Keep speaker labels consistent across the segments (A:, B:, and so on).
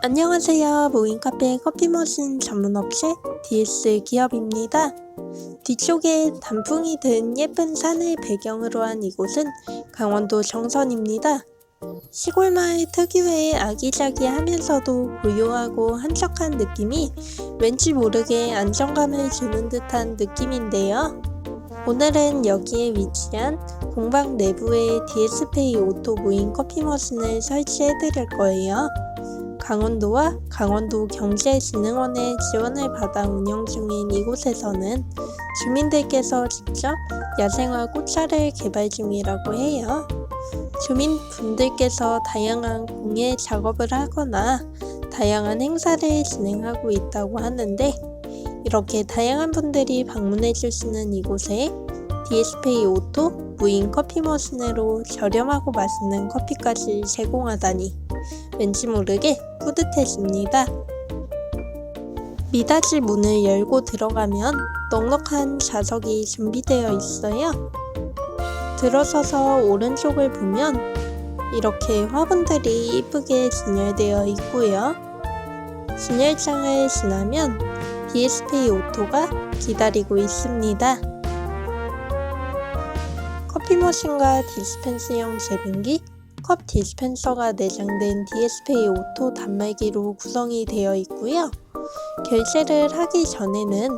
A: 안녕하세요. 모인카페 커피머신 전문업체 DS 기업입니다. 뒤쪽에 단풍이 든 예쁜 산을 배경으로 한 이곳은 강원도 정선입니다. 시골 마을 특유의 아기자기하면서도 고요하고 한적한 느낌이 왠지 모르게 안정감을 주는 듯한 느낌인데요. 오늘은 여기에 위치한 공방 내부에 DS페이 오토 무인 커피 머신을 설치해 드릴 거예요. 강원도와 강원도 경제진흥원의 지원을 받아 운영 중인 이곳에서는 주민들께서 직접 야생화 꽃차를 개발 중이라고 해요. 주민분들께서 다양한 공예 작업을 하거나 다양한 행사를 진행하고 있다고 하는데 이렇게 다양한 분들이 방문해 주시는 이곳에 DS페이 오토 무인 커피 머신으로 저렴하고 맛있는 커피까지 제공하다니 왠지 모르게 뿌듯해집니다. 미닫이 문을 열고 들어가면 넉넉한 좌석이 준비되어 있어요. 들어서서 오른쪽을 보면 이렇게 화분들이 이쁘게 진열되어 있고요. 진열장을 지나면 DSP 오토가 기다리고 있습니다. 커피 머신과 디스펜스용 제빙기, 컵 디스펜서가 내장된 DSP 오토 단말기로 구성이 되어 있고요. 결제를 하기 전에는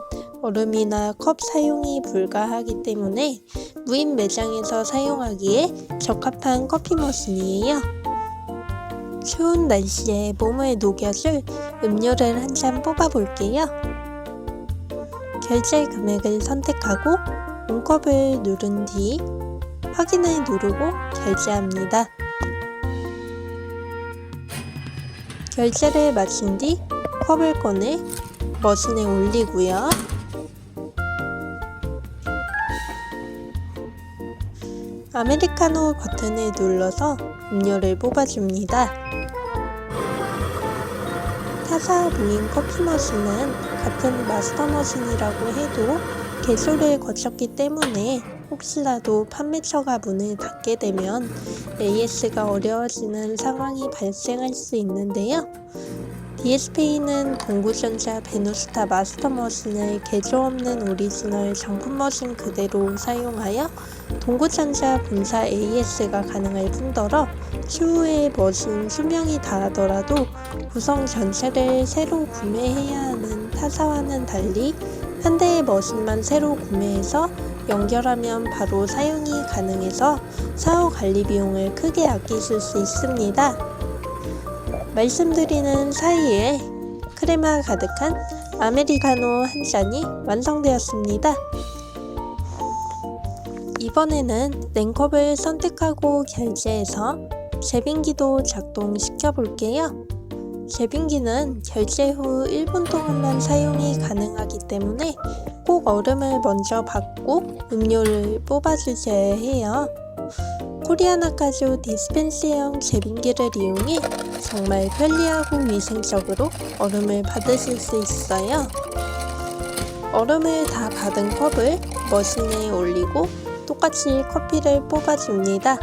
A: 얼음이나 컵 사용이 불가하기 때문에 무인 매장에서 사용하기에 적합한 커피 머신이에요. 추운 날씨에 몸을 녹여줄 음료를 한 잔 뽑아볼게요. 결제 금액을 선택하고 문컵을 누른 뒤 확인을 누르고 결제합니다. 결제를 마친 뒤 컵을 꺼내 머신에 올리고요. 아메리카노 버튼을 눌러서 음료를 뽑아줍니다. 타사 무인 커피 머신은 같은 마스터 머신이라고 해도 개소를 거쳤기 때문에 혹시라도 판매처가 문을 닫게 되면 AS가 어려워지는 상황이 발생할 수 있는데요. DSP는 동구전자 베누스타 마스터 머신을 개조 없는 오리지널 정품 머신 그대로 사용하여 동구전자 본사 AS가 가능할 뿐더러 추후에 머신 수명이 다하더라도 구성 전체를 새로 구매해야 하는 타사와는 달리 한 대의 머신만 새로 구매해서 연결하면 바로 사용이 가능해서 사후 관리 비용을 크게 아끼실 수 있습니다. 말씀드리는 사이에 크레마 가득한 아메리카노 한 잔이 완성되었습니다. 이번에는 냉컵을 선택하고 결제해서 제빙기도 작동시켜 볼게요. 제빙기는 결제 후 1분 동안만 사용이 가능하기 때문에 꼭 얼음을 먼저 받고 음료를 뽑아주셔야 해요. 코리아나카조 디스펜스형 제빙기를 이용해 정말 편리하고 위생적으로 얼음을 받으실 수 있어요. 얼음을 다 받은 컵을 머신에 올리고 똑같이 커피를 뽑아줍니다.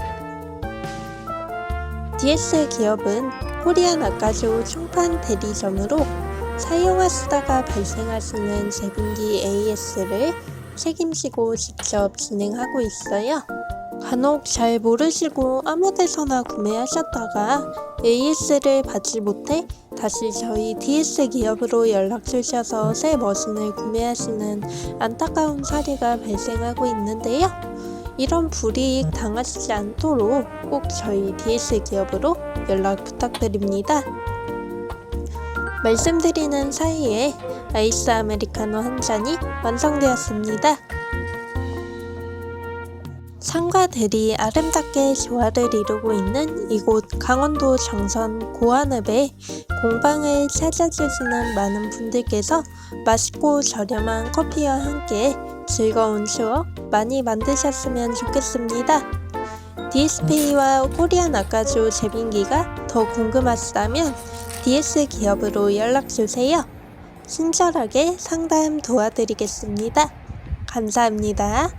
A: DS 기업은 코리안 아카조 총판 대리점으로 사용하시다가 발생하시는 제빙기 AS를 책임지고 직접 진행하고 있어요. 간혹 잘 모르시고 아무 데서나 구매하셨다가 AS를 받지 못해 다시 저희 DS 기업으로 연락 주셔서 새 머신을 구매하시는 안타까운 사례가 발생하고 있는데요. 이런 불이익 당하시지 않도록 꼭 저희 DS 기업으로 연락 부탁드립니다. 말씀드리는 사이에 아이스 아메리카노 한 잔이 완성되었습니다. 산과 들이 아름답게 조화를 이루고 있는 이곳 강원도 정선 고안읍에 공방을 찾아주시는 많은 분들께서 맛있고 저렴한 커피와 함께 즐거운 추억 많이 만드셨으면 좋겠습니다. DSP와 코리안 아까조 제빙기가 더 궁금하시다면 DS 기업으로 연락주세요. 친절하게 상담 도와드리겠습니다. 감사합니다.